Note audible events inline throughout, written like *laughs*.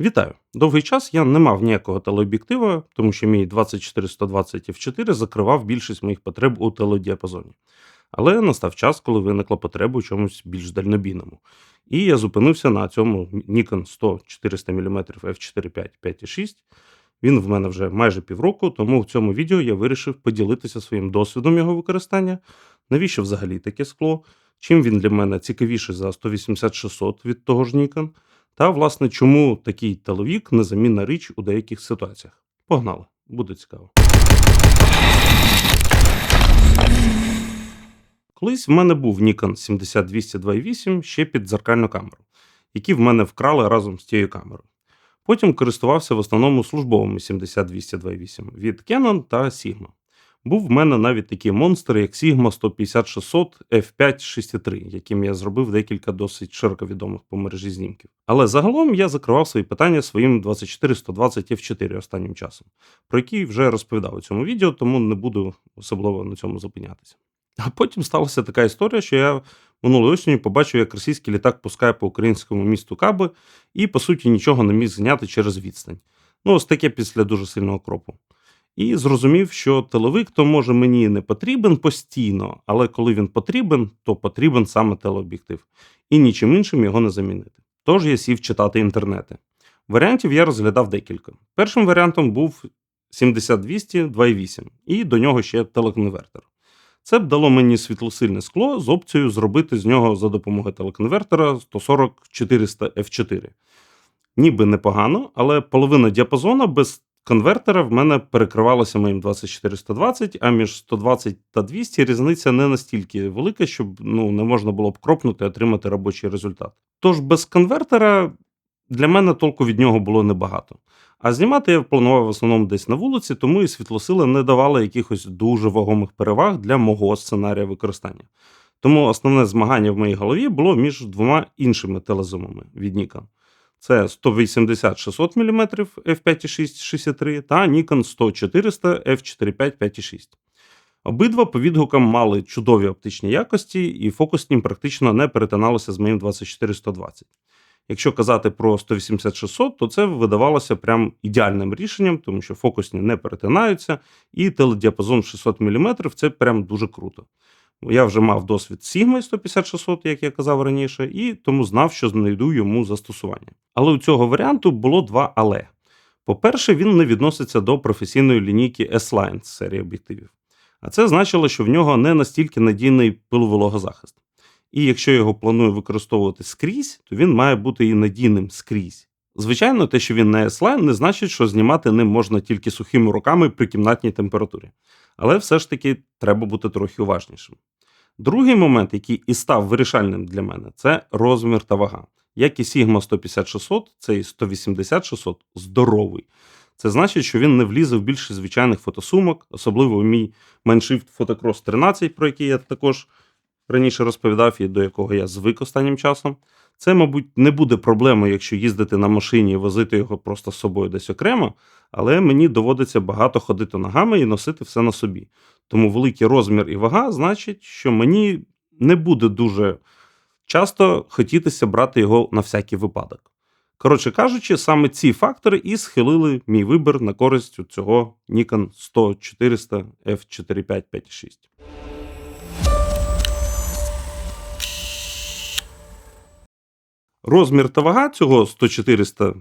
Вітаю! Довгий час я не мав ніякого телеоб'єктива, тому що мій 24-120 f4 закривав більшість моїх потреб у теледіапазоні. Але настав час, коли виникла потреба у чомусь більш дальнобійному. І я зупинився на цьому Nikon 100 400 мм f4.5 5.6. Він в мене вже майже півроку, тому в цьому відео я вирішив поділитися своїм досвідом його використання, навіщо взагалі таке скло, чим він для мене цікавіший за 180-600 від того ж Nikon, та, власне, чому такий телевік незамінна річ у деяких ситуаціях. Погнали, буде цікаво. Колись в мене був Nikon 70-202.8 ще під дзеркальну камеру, які в мене вкрали разом з тією камерою. Потім користувався в основному службовими 70-202.8 від Canon та Sigma. Був в мене навіть такі монстри, як Sigma 150 F5 6.3, яким я зробив декілька досить широко відомих по мережі знімків. Але загалом я закривав свої питання своїм 24-120 F4 останнім часом, про який вже розповідав у цьому відео, тому не буду особливо на цьому зупинятися. А потім сталася така історія, що я минулої осені побачив, як російський літак пускає по українському місту Каби і, по суті, нічого не міг зняти через відстань. Ну, ось таке після дуже сильного кропу. І зрозумів, що телевик то може мені не потрібен постійно, але коли він потрібен, то потрібен саме телеоб'єктив, і нічим іншим його не замінити. Тож я сів читати інтернети. Варіантів я розглядав декілька. Першим варіантом був 70-200 2.8, і до нього ще телеконвертер. Це б дало мені світлосильне скло з опцією зробити з нього за допомогою телеконвертера 140 400 F4. Ніби непогано, але половина діапазону без конвертера в мене перекривалася моїм 2420, а між 120 та 200 різниця не настільки велика, щоб ну, не можна було б кропнути і отримати робочий результат. Тож без конвертера для мене толку від нього було небагато. А знімати я планував в основному десь на вулиці, тому і світлосила не давала якихось дуже вагомих переваг для мого сценарія використання. Тому основне змагання в моїй голові було між двома іншими телезумами від Nikon. Це 180-600 мм f5.6 та Nikon 100-400 f4.5 5.6. Обидва по відгукам мали чудові оптичні якості, і фокусні практично не перетиналися з моїм 24-120. Якщо казати про 180-600, то це видавалося прям ідеальним рішенням, тому що фокусні не перетинаються, і теледіапазон 600 мм це прям дуже круто. Я вже мав досвід Sigma 150-600, як я казав раніше, і тому знав, що знайду йому застосування. Але у цього варіанту було два але. По-перше, він не відноситься до професійної лінійки S-Line з серії об'єктивів. А це значило, що в нього не настільки надійний пиловологозахист. І якщо його планую використовувати скрізь, то він має бути і надійним скрізь. Звичайно, те, що він не S-Line, не значить, що знімати ним можна тільки сухими руками при кімнатній температурі. Але все ж таки треба бути трохи уважнішим. Другий момент, який і став вирішальним для мене, це розмір та вага. Як і Sigma 150-600, цей 180-600 здоровий. Це значить, що він не влізе в більше звичайних фотосумок, особливо в мій Mannshift Photocross 13, про який я також раніше розповідав і до якого я звик останнім часом. Це, мабуть, не буде проблемою, якщо їздити на машині і возити його просто з собою десь окремо, але мені доводиться багато ходити ногами і носити все на собі. Тому великий розмір і вага значить, що мені не буде дуже часто хотітися брати його на всякий випадок. Коротше кажучи, саме ці фактори і схилили мій вибір на користь цього Nikon 100-400 f4.5.5.6. Розмір та вага цього 100-400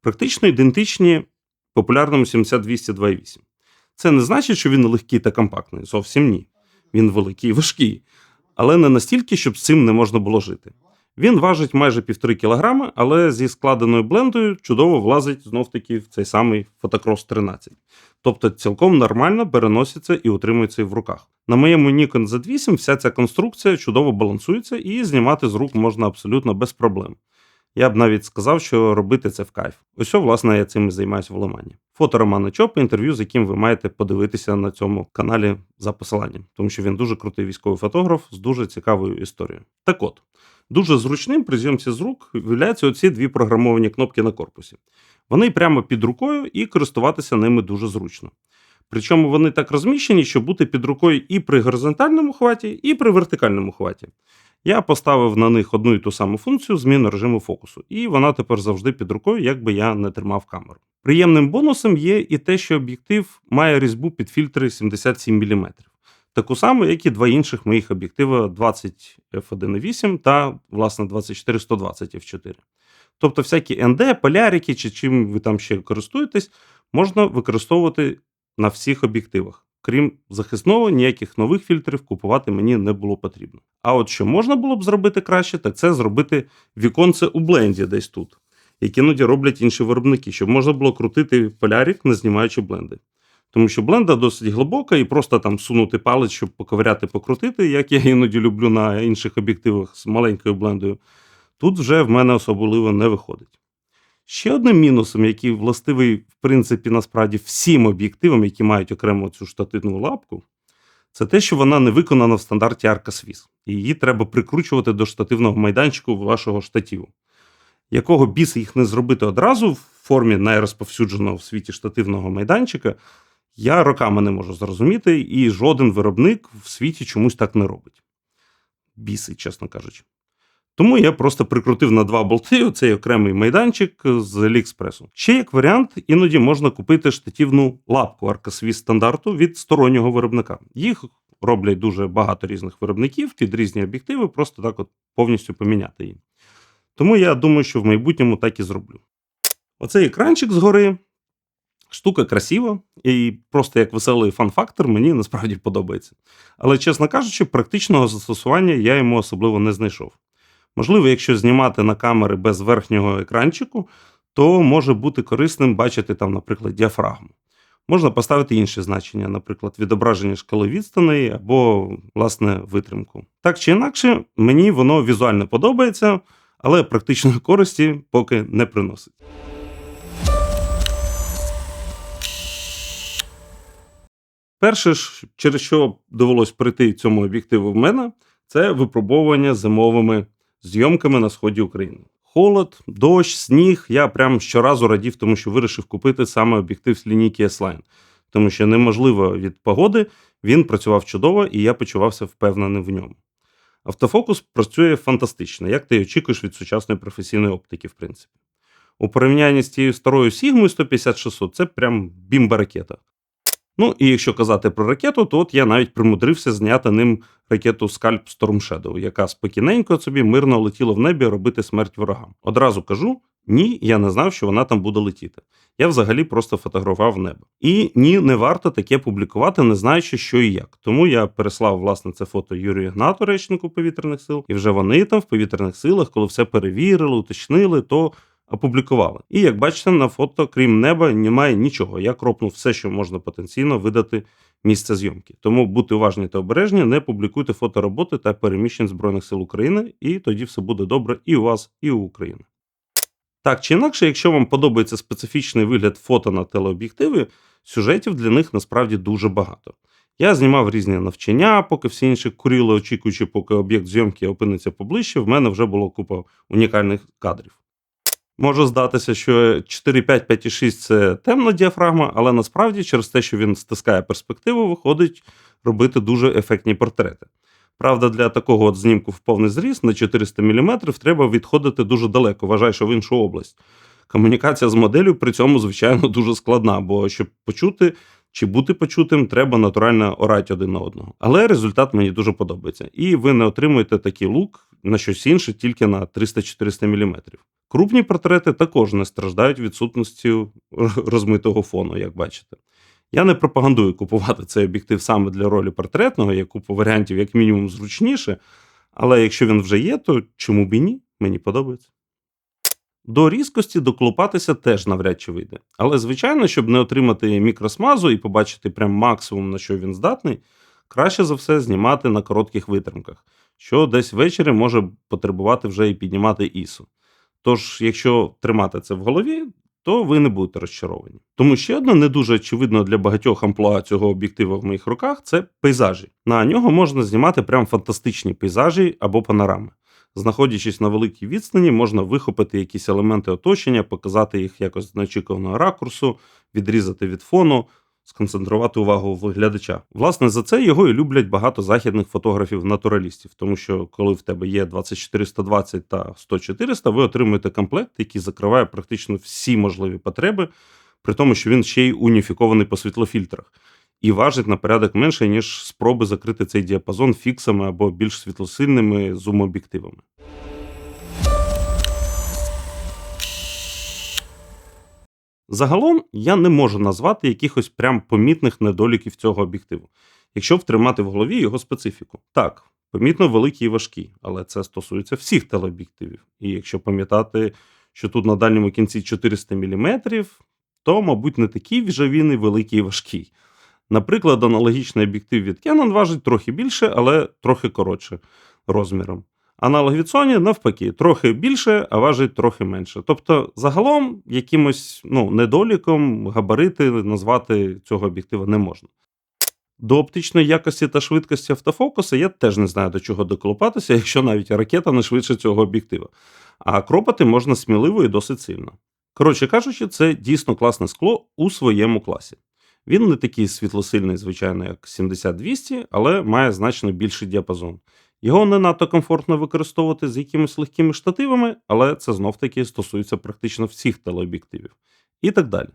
практично ідентичні популярному 70-202.8. Це не значить, що він легкий та компактний. Зовсім ні. Він великий і важкий, але не настільки, щоб з цим не можна було жити. Він важить майже півтори кілограми, але зі складеною блендою чудово влазить знов-таки в цей самий фотокрос 13. Тобто цілком нормально переноситься і утримується в руках. На моєму Nikon Z8 вся ця конструкція чудово балансується і знімати з рук можна абсолютно без проблем. Я б навіть сказав, що робити це в кайф. Ось, власне, я цим і займаюся в Лимані. Фото Романа Чопа, інтерв'ю, з яким ви маєте подивитися на цьому каналі за посиланням, тому що він дуже крутий військовий фотограф з дуже цікавою історією. Так от, дуже зручним при зйомці з рук виявляються оці дві програмовані кнопки на корпусі. Вони прямо під рукою і користуватися ними дуже зручно. Причому вони так розміщені, щоб бути під рукою і при горизонтальному хваті, і при вертикальному хваті. Я поставив на них одну і ту саму функцію зміну режиму фокусу, і вона тепер завжди під рукою, якби я не тримав камеру. Приємним бонусом є і те, що об'єктив має різьбу під фільтри 77 мм. Таку саму, як і два інших моїх об'єктива 20 f1.8 та, власне, 24-120 f4. Тобто, всякі ND, полярики чи чим ви там ще користуєтесь, можна використовувати на всіх об'єктивах. Крім захисного, ніяких нових фільтрів купувати мені не було потрібно. А от що можна було б зробити краще, так це зробити віконце у бленді десь тут, як іноді роблять інші виробники, щоб можна було крутити полярик, не знімаючи бленди. Тому що бленда досить глибока, і просто там сунути палець, щоб поковиряти, покрутити, як я іноді люблю на інших об'єктивах з маленькою блендою, тут вже в мене особливо не виходить. Ще одним мінусом, який властивий, в принципі, насправді всім об'єктивам, які мають окремо цю штативну лапку, це те, що вона не виконана в стандарті Arcasvis. І її треба прикручувати до штативного майданчику вашого штативу. Якого біса їх не зробити одразу в формі найрозповсюдженого в світі штативного майданчика, я роками не можу зрозуміти, і жоден виробник в світі чомусь так не робить. Біси, чесно кажучи. Тому я просто прикрутив на два болти цей окремий майданчик з Аліекспресу. Ще як варіант, іноді можна купити штативну лапку Arcasvis стандарту від стороннього виробника. Їх роблять дуже багато різних виробників під різні об'єктиви, просто так от повністю поміняти її. Тому я думаю, що в майбутньому так і зроблю. Оцей екранчик згори. Штука красива, і просто як веселий фан-фактор мені насправді подобається. Але, чесно кажучи, практичного застосування я йому особливо не знайшов. Можливо, якщо знімати на камери без верхнього екранчику, то може бути корисним бачити там, наприклад, діафрагму. Можна поставити інші значення, наприклад, відображення шкали відстаней або, власне, витримку. Так чи інакше, мені воно візуально подобається, але практичної *laughs* користі поки не приносить. Перше, через що довелось прийти цьому об'єктиву в мене, це випробовування зимовими зйомками на сході України. Холод, дощ, сніг. Я прям щоразу радів, тому що вирішив купити саме об'єктив з лінійки S-Line. Тому що неможливо від погоди, він працював чудово, і я почувався впевненим в ньому. Автофокус працює фантастично, як ти очікуєш від сучасної професійної оптики, в принципі. У порівнянні з тією старою Сігмою 150-600 це прям бімба-ракета. Ну і якщо казати про ракету, то от я навіть примудрився зняти ним ракету Scalp Storm Shadow, яка спокійненько собі мирно летіла в небі робити смерть ворогам. Одразу кажу: ні, я не знав, що вона там буде летіти. Я взагалі просто фотографував небо. І ні, не варто таке публікувати, не знаючи, що і як. Тому я переслав власне це фото Юрію Гнату, речнику повітряних сил, і вже вони там в повітряних силах, коли все перевірили, уточнили, то опублікували. І як бачите, на фото, крім неба, немає нічого. Я кропнув все, що можна потенційно видати місце зйомки. Тому будьте уважні та обережні, не публікуйте фотороботи та переміщень Збройних сил України, і тоді все буде добре і у вас, і у України. Так чи інакше, якщо вам подобається специфічний вигляд фото на телеоб'єктиви, сюжетів для них насправді дуже багато. Я знімав різні навчання, поки всі інші куріли, очікуючи, поки об'єкт зйомки опиниться поближче, в мене вже було купа унікальних кадрів. Може здатися, що 4.5, 5.6 це темна діафрагма, але насправді через те, що він стискає перспективу, виходить робити дуже ефектні портрети. Правда, для такого от знімку в повний зріст на 400 мм треба відходити дуже далеко, вважай, що в іншу область. Комунікація з моделлю при цьому, звичайно, *laughs* дуже складна, бо щоб почути чи бути почутим, треба натурально орати один на одного. Але результат мені дуже подобається. І ви не отримуєте такий лук на щось інше тільки на 300-400 мм. Крупні портрети також не страждають відсутністю *laughs* розмитого фону, як бачите. Я не пропагандую купувати цей об'єктив саме для ролі портретного, я купу варіантів, як мінімум, зручніше. Але якщо він вже є, то чому б і ні? Мені подобається. До різкості доклопатися теж навряд чи вийде. Але, звичайно, щоб не отримати мікросмазу і побачити прям максимум, на що він здатний, краще за все знімати на коротких витримках, що десь ввечері може потребувати вже і піднімати ісу. Тож, якщо тримати це в голові, то ви не будете розчаровані. Тому ще одне не дуже очевидно для багатьох амплуа цього об'єктива в моїх руках це пейзажі. На нього можна знімати прям фантастичні пейзажі або панорами. Знаходячись на великій відстані, можна вихопити якісь елементи оточення, показати їх якось з неочікуваного ракурсу, відрізати від фону, сконцентрувати увагу глядача. Власне, за це його і люблять багато західних фотографів-натуралістів, тому що коли в тебе є 2420 та 100-400, ви отримуєте комплект, який закриває практично всі можливі потреби, при тому, що він ще й уніфікований по світлофільтрах. І важить на порядок менше, ніж спроби закрити цей діапазон фіксами або більш світлосильними зум-об'єктивами. Загалом я не можу назвати якихось прям помітних недоліків цього об'єктиву, якщо втримати в голові його специфіку. Так, помітно великий і важкий, але це стосується всіх телеоб'єктивів. І якщо пам'ятати, що тут на дальньому кінці 400 мм, то, мабуть, не такий вже він і великий і важкий. Наприклад, аналогічний об'єктив від Canon важить трохи більше, але трохи коротше розміром. Аналог від Sony, навпаки, трохи більше, а важить трохи менше. Тобто, загалом, якимось ну, недоліком габарити назвати цього об'єктива не можна. До оптичної якості та швидкості автофокуса я теж не знаю до чого доколупатися, якщо навіть ракета не швидше цього об'єктива. А кропати можна сміливо і досить сильно. Коротше кажучи, це дійсно класне скло у своєму класі. Він не такий світлосильний, звичайно, як 70-200, але має значно більший діапазон. Його не надто комфортно використовувати з якимись легкими штативами, але це знов-таки стосується практично всіх телеоб'єктивів. І так далі.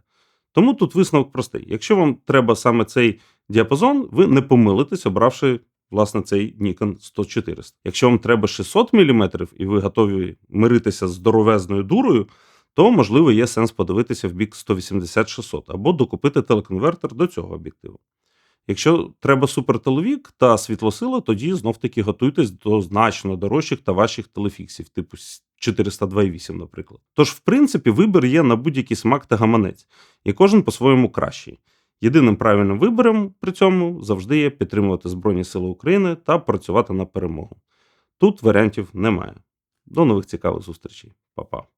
Тому тут висновок простий. Якщо вам треба саме цей діапазон, ви не помилитесь, обравши власне цей Nikon 100-400. Якщо вам треба 600 мм і ви готові миритися з здоровезною дурою, то, можливо, є сенс подивитися в бік 180-600 або докупити телеконвертер до цього об'єктиву. Якщо треба супертелевік та світлосила, тоді знов-таки готуйтесь до значно дорожчих та важчих телефіксів, типу 402,8, наприклад. Тож, в принципі, вибір є на будь-який смак та гаманець, і кожен по-своєму кращий. Єдиним правильним вибором при цьому завжди є підтримувати Збройні Сили України та працювати на перемогу. Тут варіантів немає. До нових цікавих зустрічей, Па-па.